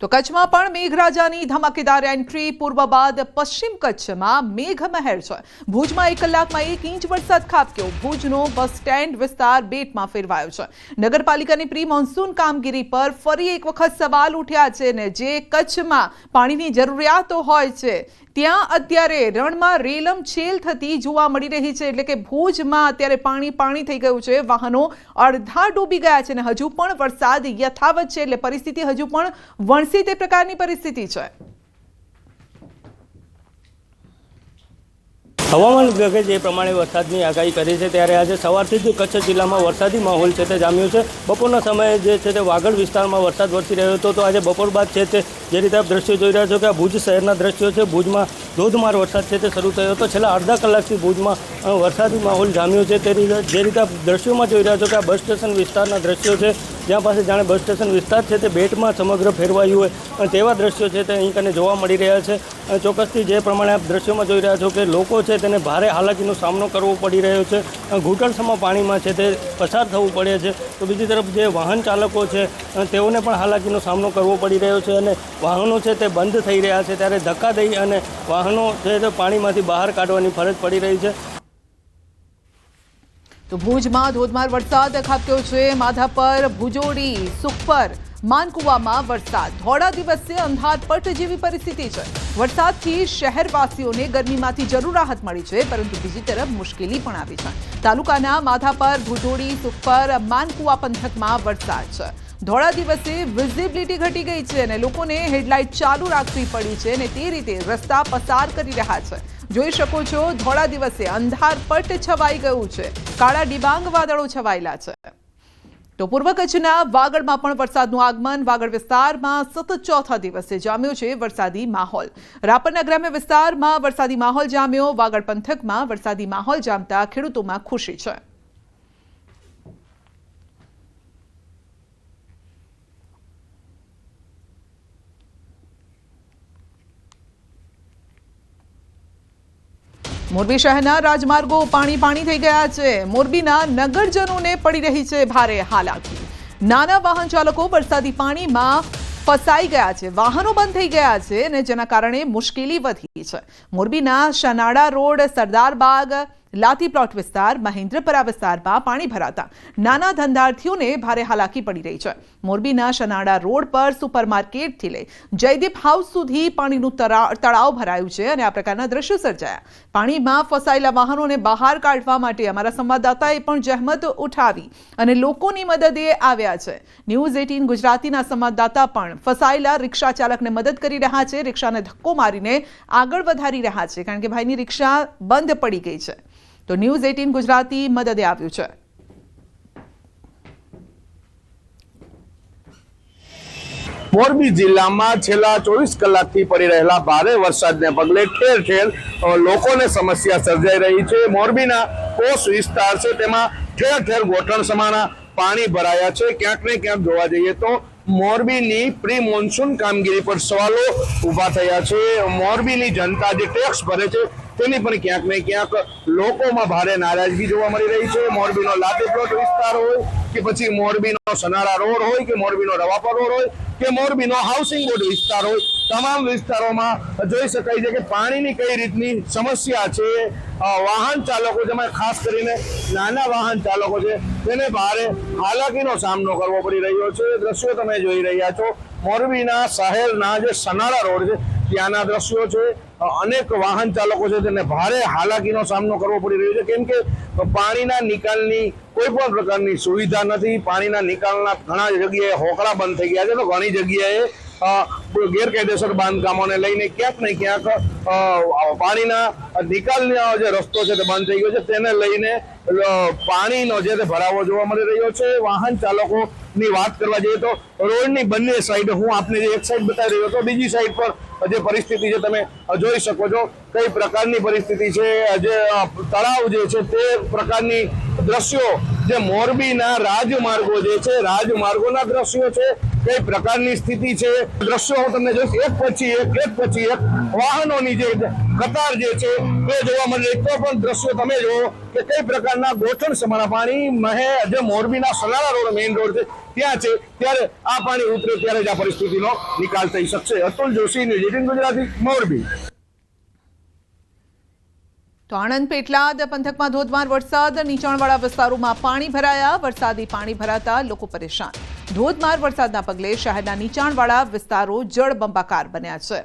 તો કચ્છમાં પણ મેઘરાજાની ધમાકેદાર એન્ટ્રી પૂર્વ બાદ પશ્ચિમ કચ્છમાં મેઘમહેર છે. ભુજમાં એક કલાકમાં એક ઇંચ વરસાદ ખાબક્યો. ભુજનો બસ સ્ટેન્ડ વિસ્તાર બેટમાં ફેરવાયો છે. નગરપાલિકાની પ્રી મોન્સૂન કામગીરી પર ફરી એક વખત સવાલ ઉઠ્યા છે ને જે કચ્છમાં પાણીની જરૂરિયાતો હોય છે ત્યાં અત્યારે રણમાં રેલમ છેલ થતી જોવા મળી રહી છે. એટલે કે ભુજમાં અત્યારે પાણી પાણી થઈ ગયું છે. વાહનો અડધા ડૂબી ગયા છે અને હજુ પણ વરસાદ યથાવત છે. એટલે પરિસ્થિતિ હજુ પણ વણસી તે પ્રકારની પરિસ્થિતિ છે. હવામાન વિભાગે જે પ્રમાણે વરસાદની આગાહી કરી છે, ત્યારે આજે સવારથી જ કચ્છ જિલ્લામાં વરસાદી માહોલ છે તે જામ્યો છે. બપોરના સમયે જે છે તે વાગડ વિસ્તારમાં વરસાદ વરસી રહ્યો હતો, તો આજે બપોર બાદ છે તે જે રીતે આપ દ્રશ્યો જોઈ રહ્યા છો કે આ ભુજ શહેરના દ્રશ્યો છે. ભુજમાં ધોધમાર વરસાદ છે તે શરૂ થયો હતો. છેલ્લા અડધા કલાકથી ભુજમાં વરસાદી માહોલ જામ્યો છે. તે રીતે જે રીતે આપ દ્રશ્યોમાં જોઈ રહ્યા છો કે આ બસ સ્ટેશન વિસ્તારના દ્રશ્યો છે. જ્યાં પાસે જાણે બસ સ્ટેશન વિસ્તાર છે તે બેટમાં સમગ્ર ફેરવાયું હોય. અને તેવા દ્રશ્યો છે તે અહીં કને જોવા મળી રહ્યા છે. અને ચોક્કસથી જે પ્રમાણે આપ દ્રશ્યોમાં જોઈ રહ્યા છો કે લોકો છે તેને ભારે હાલાકીનો સામનો કરવો પડી રહ્યો છે. ઘૂંટણસમાં પાણીમાં છે તે પસાર થવું પડે છે. તો બીજી તરફ જે વાહન ચાલકો છે તેઓને પણ હાલાકીનો સામનો કરવો પડી રહ્યો છે. અને વાહનો છે તે બંધ થઈ રહ્યા છે ત્યારે ધક્કા દઈ અને વાહનો છે તે પાણીમાંથી બહાર કાઢવાની ફરજ પડી રહી છે. તો ભુજમાં ધોધમાર વરસાદ ખાબક્યો છે. માધાપર, ભુજોડી, સુખપર, માનકુવામાં વરસાદ. થોડા દિવસે અંધારપટ જેવી પરિસ્થિતિ છે. વરસાદથી શહેરવાસીઓને ગરમીમાંથી જરૂર રાહત મળી છે, પરંતુ બીજી તરફ મુશ્કેલી પણ આવી છે. તાલુકાના માધાપર, ભુજોડી, સુખપર, માનકુવા પંથકમાં વરસાદ છે. ધોળા દિવસે વિઝિબિલિટી ઘટી ગઈ છે અને લોકોને હેડલાઇટ ચાલુ રાખવી પડી છે અને તે રીતે રસ્તા પસાર કરી રહ્યા છે. જોઈ શકો છો, ધોળા દિવસે અંધારપટ છવાઈ ગયું છે. કાળા ડિબાંગ વાદળો છવાયેલા છે. તો પૂર્વ કચ્છના વાગડમાં પણ વરસાદનું આગમન. વાગડ વિસ્તારમાં સતત ચોથા દિવસે જામ્યો છે વરસાદી માહોલ. રાપરના ગ્રામ્ય વિસ્તારમાં વરસાદી માહોલ જામ્યો. વાગડ પંથકમાં વરસાદી માહોલ જામતા ખેડૂતોમાં ખુશી છે. મોરબી શહેરના રાજમાર્ગો પાણી પાણી થઈ ગયા છે. મોરબીના નગરજનોને પડી રહી છે ભારે હાલાકી. નાના વાહન ચાલકો વરસાદી પાણીમાં ફસાઈ ગયા છે. વાહનો બંધ થઈ ગયા છે અને જેના કારણે મુશ્કેલી વધી છે. મોરબીના શનાળા રોડ, સરદાર બાગ લાતી પ્લોટ વિસ્તાર, મહેન્દ્રપરા વિસ્તારમાં પાણી ભરાતા નાના ધંધાર્થીઓને ભારે હાલાકી પડી રહી છે. મોરબીના શનાડા રોડ પર સુપરમાર્કેટથી લઈ જયદીપ હાઉસ સુધી પાણીનું તળાવ ભરાયું છે અને આ પ્રકારના દ્રશ્યો સર્જાયા. પાણીમાં ફસાયેલા વાહનોને બહાર કાઢવા માટે અમારા સંવાદદાતાએ પણ જહેમત ઉઠાવી અને લોકોની મદદે આવ્યા છે. ન્યૂઝ એટીન ગુજરાતીના સંવાદદાતા પણ ફસાયેલા રિક્ષા ચાલકને મદદ કરી રહ્યા છે. રિક્ષાને ધક્કો મારીને આગળ વધારી રહ્યા છે કારણ કે ભાઈની રિક્ષા બંધ પડી ગઈ છે. તો ન્યૂઝ એટીન ગુજરાતી મદદે આવ્યું છે. મોરબી જિલ્લામાં છેલ્લા ચોવીસ કલાકથી પડી રહેલા ભારે વરસાદને પગલે ઠેર ઠેર લોકોને સમસ્યા સર્જાઈ રહી છે. મોરબીના કોસ વિસ્તાર છે, તેમાં ઠેર ઠેર ગોઠણ સમાના પાણી ભરાયા છે. ક્યાંક ને ક્યાંક જોવા જઈએ તો મોરબીની પ્રી મોન્સૂન કામગીરી પર સવાલો ઊભા થયા છે. મોરબીની જનતા જે ટેક્સ ભરે છે તેની પણ ક્યાંક ને ક્યાંક લોકોમાં ભારે નારાજગી જોવા મળી રહી છે. મોરબીનો લાતી પ્લોટ વિસ્તાર હોય કે પછી મોરબીનો સનારા રોડ હોય કે મોરબીનો રવાપર રોડ હોય કે મોરબીનો હાઉસિંગ બોર્ડ વિસ્તાર હોય, તમામ વિસ્તારોમાં જોઈ શકાય છે કે પાણીની કઈ રીતની સમસ્યા છે. વાહન ચાલકો જેમાં ખાસ કરીને નાના વાહન ચાલકો છે, તેને ભારે હાલાકીનો સામનો કરવો પડી રહ્યો છે. દ્રશ્યો તમે જોઈ રહ્યા છો. મોરબીના શહેરના જે સનાળા રોડ છે ત્યાંના દ્રશ્યો છે. અનેક વાહન ચાલકો છે તેને ભારે હાલાકીનો સામનો કરવો પડી રહ્યો છે. કેમ કે પાણીના નિકાલની કોઈ પણ પ્રકારની સુવિધા નથી. પાણીના નિકાલના ઘણા જગ્યાએ હોકળા બંધ થઈ ગયા છે. તો ઘણી જગ્યાએ ગેરકાયદેસર બાંધકામોને લઈને ક્યાંક ને ક્યાંક પાણીના નિકાલનો જે રસ્તો છે તે બંધ થઈ ગયો છે. તેને લઈને પાણીનો જે ભરાવો જોવા મળી રહ્યો છે. વાહન ચાલકો ની વાત કરવા જઈએ તો રોડની બંને સાઈડ હું આપને જે એક સાઈડ બતાવી રહ્યો હતો, બીજી સાઈડ પર જે પરિસ્થિતિ છે તમે જોઈ શકો છો, કઈ પ્રકારની પરિસ્થિતિ છે, જે તળાવ જે છે તે પ્રકારની દ્રશ્યો, જે મોરબીના રાજમાર્ગો જે છે, રાજમાર્ગોના દ્રશ્યો છે કઈ પ્રકારની સ્થિતિ છે? દ્રશ્યો હું તમને જોઈશ. એક પછી એક એક પછી એક વાહનોની જે કતાર જે છે, એ જોવા મળે. એક પણ દ્રશ્યો તમે જુઓ કે કઈ પ્રકારના ગોઠણ સમાના પાણી, મહે જે મોરબીના સલાળા રોડ મેઇન રોડ છે. ત્યાં છે. ત્યારે આ પાણી ઉતરે, ત્યારે જ આ પરિસ્થિતિનો નિકાલ થઈ શકશે. અતુલ જોશી ન્યૂઝ ગુજરાતી, મોરબી. તો આણંદ પેટલાદ પંથકમાં ધોધમાર વરસાદ. નીચાણવાળા વિસ્તારોમાં પાણી ભરાયા. વરસાદી પાણી ભરાતા લોકો પરેશાન. ધોધમાર વરસાદના પગલે શહેરના નીચાણવાળા વિસ્તારો જળબંબાકાર બન્યા છે.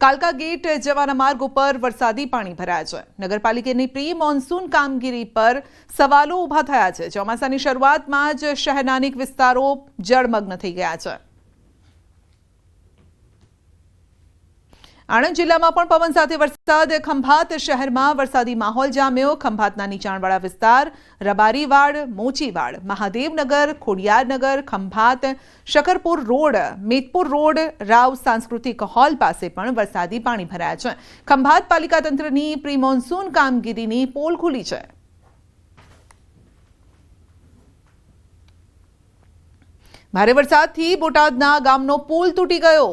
કાલકા ગેટ જવાના માર્ગ ઉપર વરસાદી પાણી ભરાયા છે. નગરપાલિકાની પ્રી મોન્સૂન કામગીરી પર સવાલો ઊભા થયા છે. ચોમાસાની શરૂઆતમાં જ શહેરના અનેક વિસ્તારો જળમગ્ન થઈ ગયા છે. આણંદ જિલ્લામાં પણ પવન સાથે વરસાદ. ખંભાત શહેરમાં વરસાદી માહોલ જામ્યો. ખંભાતના નીચાણવાળા વિસ્તાર રબારીવાડ, મોચીવાડ, મહાદેવનગર, ખોડિયારનગર, ખંભાત, શકરપુર રોડ મેદપુર રોડ, રાવ સાંસ્કૃતિક હોલ પાસે પણ વરસાદી પાણી ભરાયા છે. ખંભાત પાલિકા તંત્રની પ્રી મોન્સૂન કામગીરીની પોલ ખુલી છે. ભારે વરસાદથી બોટાદના ગામનો પુલ તૂટી ગયો.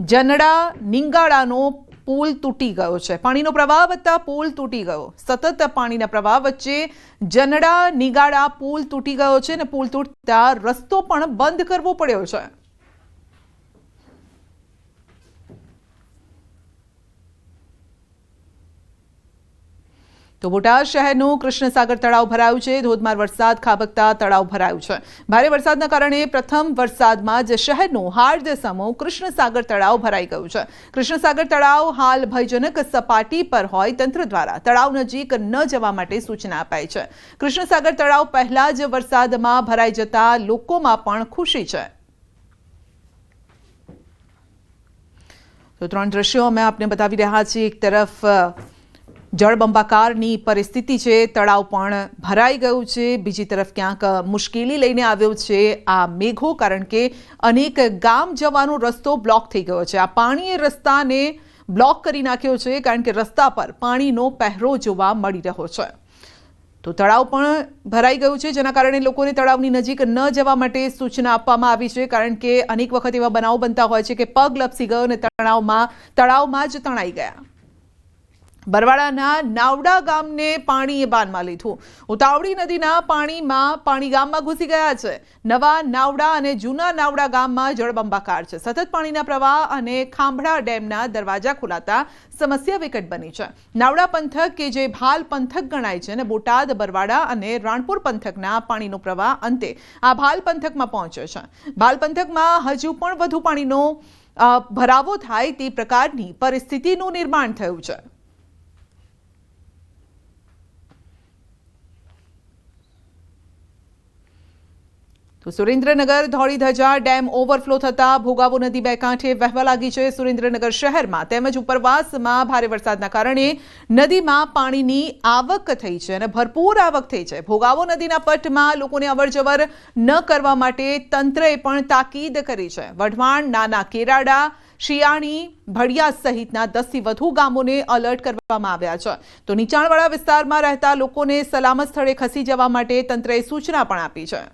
જનડા નિંગાળાનો પુલ તૂટી ગયો છે. પાણીનો પ્રવાહ વધતા પુલ તૂટી ગયો. સતત પાણીના પ્રવાહ વચ્ચે જનડા નિગાળા પુલ તૂટી ગયો છે અને પુલ તૂટતા રસ્તો પણ બંધ કરવો પડ્યો છે. તો બોટાદ શહેરનું કૃષ્ણસાગર તળાવ ભરાયું છે. ધોધમાર વરસાદ, ખાબકતા તળાવ ભરાયું છે. ભારે વરસાદના કારણે પ્રથમ વરસાદમાં જ શહેરનું હાર્દ સમૂહ કૃષ્ણસાગર તળાવ ભરાઈ ગયું છે. કૃષ્ણસાગર તળાવ હાલ ભયજનક સપાટી પર હોય તંત્ર દ્વારા તળાવ નજીક ન જવા માટે સૂચના અપાઈ છે. કૃષ્ણસાગર તળાવ પહેલા જ વરસાદમાં ભરાઈ જતા લોકોમાં પણ ખુશી છે. તો ત્રણ દ્રશ્યો અમે આપને બતાવી રહ્યા છીએ. એક તરફ જળબંબાકારની પરિસ્થિતિ છે, તળાવ પણ ભરાઈ ગયું છે. બીજી તરફ ક્યાંક મુશ્કેલી લઈને આવ્યો છે આ મેઘો, કારણ કે અનેક ગામ જવાનો રસ્તો બ્લોક થઈ ગયો છે. આ પાણીએ રસ્તાને બ્લોક કરી નાખ્યો છે, કારણ કે રસ્તા પર પાણીનો પહેરો જોવા મળી રહ્યો છે. તો તળાવ પણ ભરાઈ ગયું છે, જેના કારણે લોકોને તળાવની નજીક ન જવા માટે સૂચના આપવામાં આવી છે, કારણ કે અનેક વખત એવા બનાવો બનતા હોય છે કે પગ લપસી ગયો અને તળાવમાં તળાવમાં જ તણાઈ ગયા. બરવાડાના નાવડા ગામને પાણીએ બાનમાં લીધું. ઉતાવળી નદીના પાણીમાં પાણી ગામમાં ઘૂસી ગયા છે. નવા નાવડા અને જૂના નાવડા ગામમાં જળબંબાકાર છે. સતત પાણીના પ્રવાહ અને ખાંભડા ડેમના દરવાજા ખોલાતા સમસ્યા વિકટ બની છે. નાવડા પંથક કે જે ભાલ પંથક ગણાય છે અને બોટાદ બરવાડા અને રાણપુર પંથકના પાણીનો પ્રવાહ અંતે આ ભાલ પંથકમાં પહોંચ્યો છે. ભાલ પંથકમાં હજુ પણ વધુ પાણીનો ભરાવો થાય તે પ્રકારની પરિસ્થિતિનું નિર્માણ થયું છે. તો સુરેન્દ્રનગર ધોળી ધજા ડેમ ઓવરફ્લો થતા ભોગાવો નદી બે કાંઠે વહેવા લાગી છે. સુરેન્દ્રનગર શહેરમાં તેમજ ઉપરવાસમાં ભારે વરસાદના કારણે નદીમાં પાણીની આવક થઈ છે અને ભરપૂર આવક થઈ છે. ભોગાવો નદીના પટમાં લોકોને અવરજવર ન કરવા માટે તંત્રએ પણ તાકીદ કરી છે. વઢવાણ, નાના કેરાડા શિયાણી ભડિયા સહિતના દસથી વધુ ગામોને અલર્ટ કરવામાં આવ્યા છે. તો નીચાણવાળા વિસ્તારમાં રહેતા લોકોને સલામત સ્થળે ખસી જવા માટે તંત્રએ સૂચના પણ આપી છે.